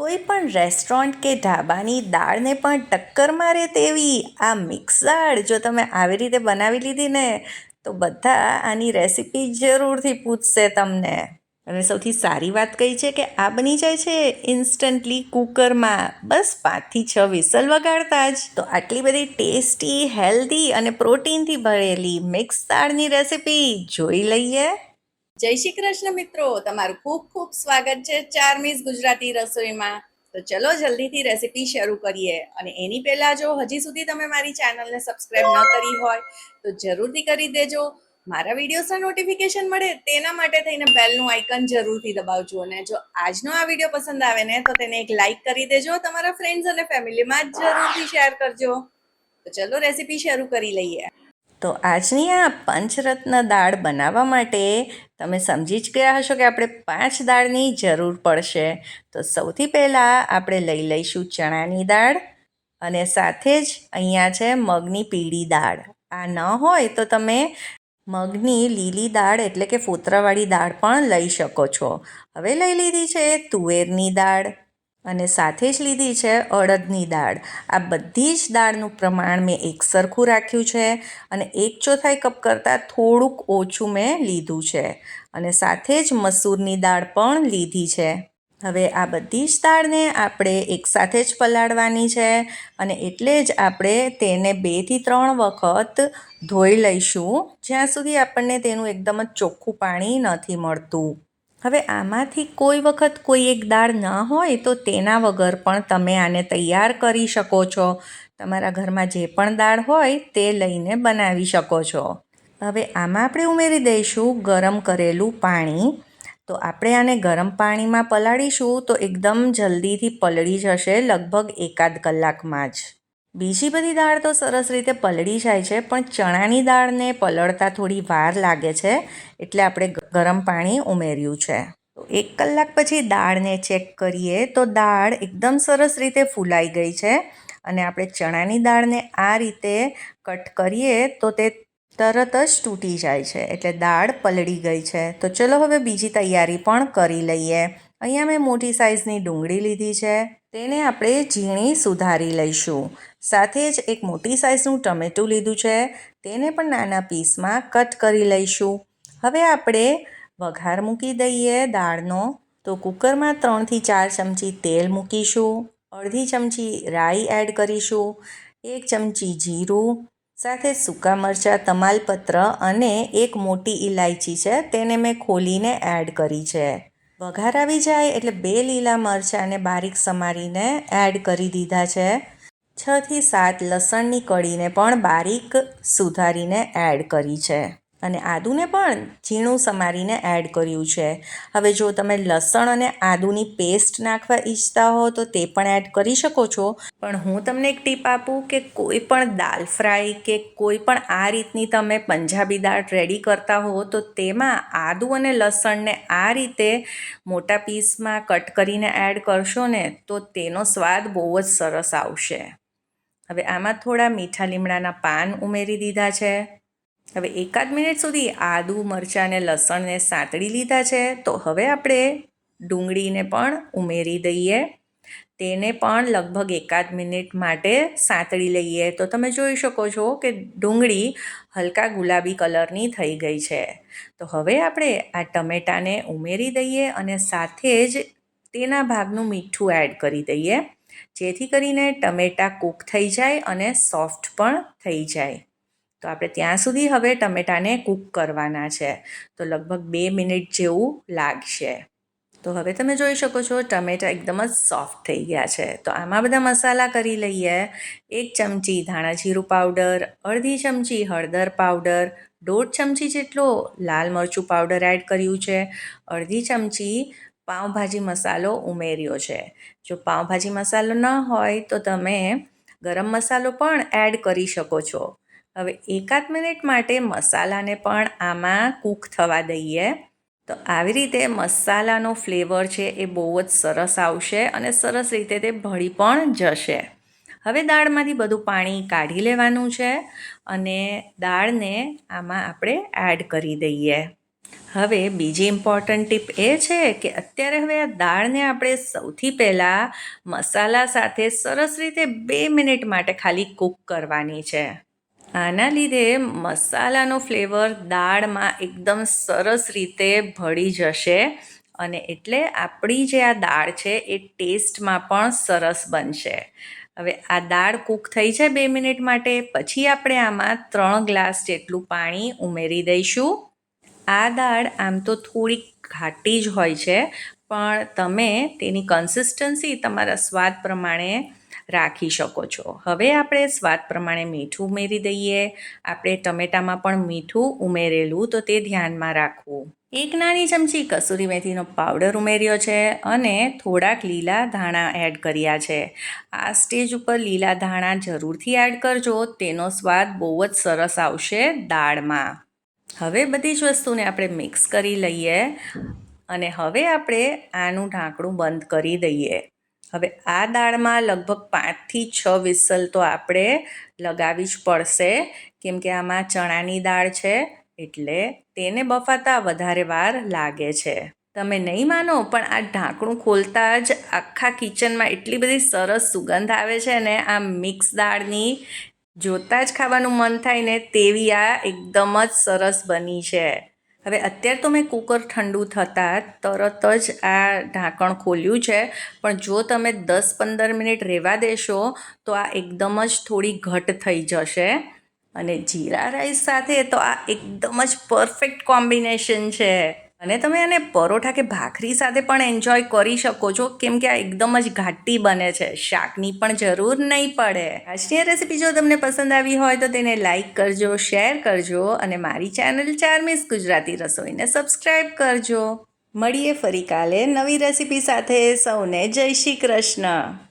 કોઈ પણ રેસ્ટોરન્ટ કે ઢાબાની દાળને પણ ટક્કર મારે તેવી આ મિક્સ દાળ જો તમે આવી રીતે બનાવી લીધી ને, તો બધા આની રેસિપી જરૂરથી પૂછશે તમને. અને સૌથી સારી વાત કઈ છે કે આ બની જાય છે ઇન્સ્ટન્ટલી કુકરમાં બસ પાંચથી છ વિસલ વગાડતા જ. તો આટલી બધી ટેસ્ટી હેલ્ધી અને પ્રોટીનથી ભરેલી મિક્સ દાળની રેસિપી જોઈ લઈએ. જય શ્રી કૃષ્ણ મિત્રો, તમારું ખૂબ ખૂબ સ્વાગત છે ચારમીઝ ગુજરાતી રસોઈમાં. તો ચલો જલ્દીથી રેસીપી શરૂ કરીએ. અને એની પહેલા જો હજી સુધી તમે મારી ચેનલને સબસ્ક્રાઇબ ન કરી હોય, તો જરૂરથી કરી દેજો. મારા વિડીયોસના નોટિફિકેશન મળે તેના માટે થઈને બેલનું આઇકન જરૂરથી દબાવજો. અને જો આજનો આ વીડિયો પસંદ આવે ને, તો તેને એક લાઈક કરી દેજો. તમારા ફ્રેન્ડ્સ અને ફેમિલીમાં જરૂરથી શેર કરજો. તો ચલો રેસીપી શરૂ કરી લઈએ. તો આજની આ પંચરત્ન દાળ બનાવવા માટે તમે સમજી જ ગયા હશો કે આપણે પાંચ દાળની જરૂર પડશે. તો સૌથી પહેલાં આપણે લઈ લઈશું ચણાની દાળ અને સાથે જ અહીંયા છે મગની પીળી દાળ. આ ન હોય તો તમે મગની લીલી દાળ એટલે કે ફોતરાવાળી દાળ પણ લઈ શકો છો. હવે લઈ લીધી છે તુવેરની દાળ. અને સાથે જ લીધી છે અડદની દાળ. આ બધી જ દાળનું પ્રમાણ મેં એક સરખું રાખ્યું છે અને એક ચોથાઈ કપ કરતાં થોડુંક ઓછું મેં લીધું છે. અને સાથે જ મસૂરની દાળ પણ લીધી છે. હવે આ બધી જ દાળને આપણે એકસાથે જ પલાળવાની છે અને એટલે જ આપણે તેને બેથી ત્રણ વખત ધોઈ લઈશું જ્યાં સુધી આપણને તેનું એકદમ જ ચોખ્ખું પાણી નથી મળતું. હવે આમાંથી કોઈ વખત કોઈ એક દાળ ન હોય તો તેના વગર પણ તમે આને તૈયાર કરી શકો છો. તમારા ઘરમાં જે પણ દાળ હોય તે લઈને બનાવી શકો છો. હવે આમાં આપણે ઉમેરી દઈશું ગરમ કરેલું પાણી. તો આપણે આને ગરમ પાણીમાં પલાળીશું તો એકદમ જલ્દીથી પલળી જશે લગભગ એકાદ કલાકમાં જ. બીજી બધી દાળ તો સરસ રીતે પલળી જાય છે, પણ ચણાની દાળને પલળતા થોડી વાર લાગે છે, એટલે આપણે ગરમ પાણી ઉમેર્યું છે. તો એક કલાક પછી દાળને ચેક કરીએ તો દાળ એકદમ સરસ રીતે ફૂલાઈ ગઈ છે અને આપણે ચણાની દાળને આ રીતે કટ કરીએ તો તે તરત જ તૂટી જાય છે, એટલે દાળ પલળી ગઈ છે. તો ચલો હવે બીજી તૈયારી પણ કરી લઈએ. અહીંયા મેં મોટી સાઇઝની ડુંગળી લીધી છે. તેને આપણે ઝીણી સુધારી લઈશું. સાથે જ એક મોટી સાઇઝનું ટમેટું લીધું છે, તેને પણ નાના પીસમાં કટ કરી લઈશું. હવે આપણે વઘાર મૂકી દઈએ દાળનો. તો કુકરમાં ત્રણથી ચાર ચમચી તેલ મૂકીશું, અડધી ચમચી રાઈ એડ કરીશું, એક ચમચી જીરું, સાથે સૂકા મરચાં, તમાલપત્ર અને એક મોટી ઇલાયચી છે, તેને મેં ખોલીને એડ કરી છે. વઘાર આવી જાય એટલે બે લીલા મરચાંને બારીક સમારીને એડ કરી દીધા છે. છથી સાત લસણની કળીને પણ બારીક સુધારીને એડ કરી છે. અને આદુને પણ ઝીણું સમારીને એડ કર્યું છે. હવે જો તમે લસણ અને આદુની પેસ્ટ નાખવા ઈચ્છતા હો તો તે પણ એડ કરી શકો છો. પણ હું તમને એક ટીપ આપું કે કોઈ પણ દાલ ફ્રાય કે કોઈ પણ આ રીતની તમે પંજાબી દાળ રેડી કરતા હો તો તેમાં આદુ અને લસણને આ રીતે મોટા પીસમાં કટ કરીને એડ કરશો ને તો તેનો સ્વાદ બહુ જ સરસ આવશે. હવે આમાં થોડા મીઠા લીમડાના પાન ઉમેરી દીધા છે. હવે એકાદ મિનિટ સુધી આદુ, મરચાં અને લસણને સાંતળી લીધા છે. તો હવે આપણે ડુંગળીને પણ ઉમેરી દઈએ. તેને પણ લગભગ એકાદ મિનિટ માટે સાંતળી લઈએ. તો તમે જોઈ શકો છો કે ડુંગળી હલકા ગુલાબી કલરની થઈ ગઈ છે. તો હવે આપણે આ ટમેટાને ઉમેરી દઈએ અને સાથે જ તેના ભાગનું મીઠું એડ કરી દઈએ. જેથી કરીને ટમેટાં કૂક થઈ જાય અને સોફ્ટ પણ થઈ જાય. તો આપણે ત્યાં સુધી હવે ટમેટાને કૂક કરવાના છે. તો લગભગ બે મિનિટ જેવું લાગશે. તો હવે તમે જોઈ શકો છો ટમેટા એકદમ જ સોફ્ટ થઈ ગયા છે. તો આમાં બધા મસાલા કરી લઈએ. એક ચમચી ધાણા જીરું પાવડર, અડધી ચમચી હળદર પાવડર, દોઢ ચમચી જેટલો લાલ મરચું પાવડર એડ કર્યું છે. અડધી ચમચી પાઉંભાજી મસાલો ઉમેર્યો છે. જો પાઉંભાજી મસાલો ન હોય તો તમે ગરમ મસાલો પણ એડ કરી શકો છો. હવે એકાદ મિનિટ માટે મસાલાને પણ આમાં કૂક થવા દઈએ. તો આવી રીતે મસાલાનો ફ્લેવર છે એ બહુ જ સરસ આવશે અને સરસ રીતે તે ભળી પણ જશે. હવે દાળમાંથી બધું પાણી કાઢી લેવાનું છે અને દાળને આમાં આપણે એડ કરી દઈએ. હવે બીજી ઇમ્પોર્ટન્ટ ટીપ એ છે કે અત્યારે હવે આ દાળને આપણે સૌથી પહેલાં મસાલા સાથે સરસ રીતે બે મિનિટ માટે ખાલી કૂક કરવાની છે. આના લીધે મસાલાનો ફ્લેવર દાળમાં એકદમ સરસ રીતે ભળી જશે અને એટલે આપણી જે આ દાળ છે એ ટેસ્ટમાં પણ સરસ બનશે. હવે આ દાળ કૂક થઈ છે બે મિનિટ માટે, પછી આપણે આમાં ત્રણ ગ્લાસ જેટલું પાણી ઉમેરી દઈશું. આ દાળ આમ તો થોડીક ઘાટી જ હોય છે, પણ તમે તેની કન્સિસ્ટન્સી તમારા સ્વાદ પ્રમાણે રાખી શકો છો. હવે આપણે સ્વાદ પ્રમાણે મીઠું ઉમેરી દઈએ. આપણે ટમેટામાં પણ મીઠું ઉમેરેલું, તો તે ધ્યાનમાં રાખવું. એક નાની ચમચી કસૂરી મેથીનો પાવડર ઉમેર્યો છે અને થોડાક લીલા ધાણા એડ કર્યા છે. આ સ્ટેજ ઉપર લીલા ધાણા જરૂરથી એડ કરજો, તેનો સ્વાદ બહુ જ સરસ આવશે દાળમાં. હવે બધી જ વસ્તુને આપણે મિક્સ કરી લઈએ અને હવે આપણે આનું ઢાંકણું બંધ કરી દઈએ. હવે આ દાળમાં લગભગ પાંચથી છ વિસલ તો આપણે લગાવવી જ પડશે, કેમ કે આમાં ચણાની દાળ છે, એટલે તેને બફાતા વધારે વાર લાગે છે. તમે નહીં માનો, પણ આ ઢાંકણું ખોલતા જ આખા કિચનમાં એટલી બધી સરસ સુગંધ આવે છે ને, આ મિક્સ દાળની જોતાં જ ખાવાનું મન થાય ને, તેવી આ એકદમ જ સરસ બની છે. હવે અત્યારે તો મેં કુકર ઠંડુ થતાં તરત જ આ ઢાંકણ ખોલ્યું છે. પણ જો તમે દસ પંદર મિનિટ રહેવા દેશો, તો આ એકદમ જ થોડી ઘટ થઈ જશે. અને જીરા રાઈસ સાથે તો આ એકદમ જ પરફેક્ટ કોમ્બિનેશન છે. અને તમે આને પરોઠા કે ભાખરી સાથે પણ એન્જોય કરી શકો છો. કેમ કે આ એકદમ જ ઘાટી બને છે. શાકની પણ જરૂર નહીં પડે. આજની રેસીપી જો તમને પસંદ આવી હોય તો તેને લાઇક કરજો શેર કરજો અને મારી ચેનલ ચાર મિસ ગુજરાતી રસોઈને સબસ્ક્રાઈબ કરજો. મળીએ ફરી કાલે નવી રેસીપી સાથે. સૌને જય શ્રી કૃષ્ણ.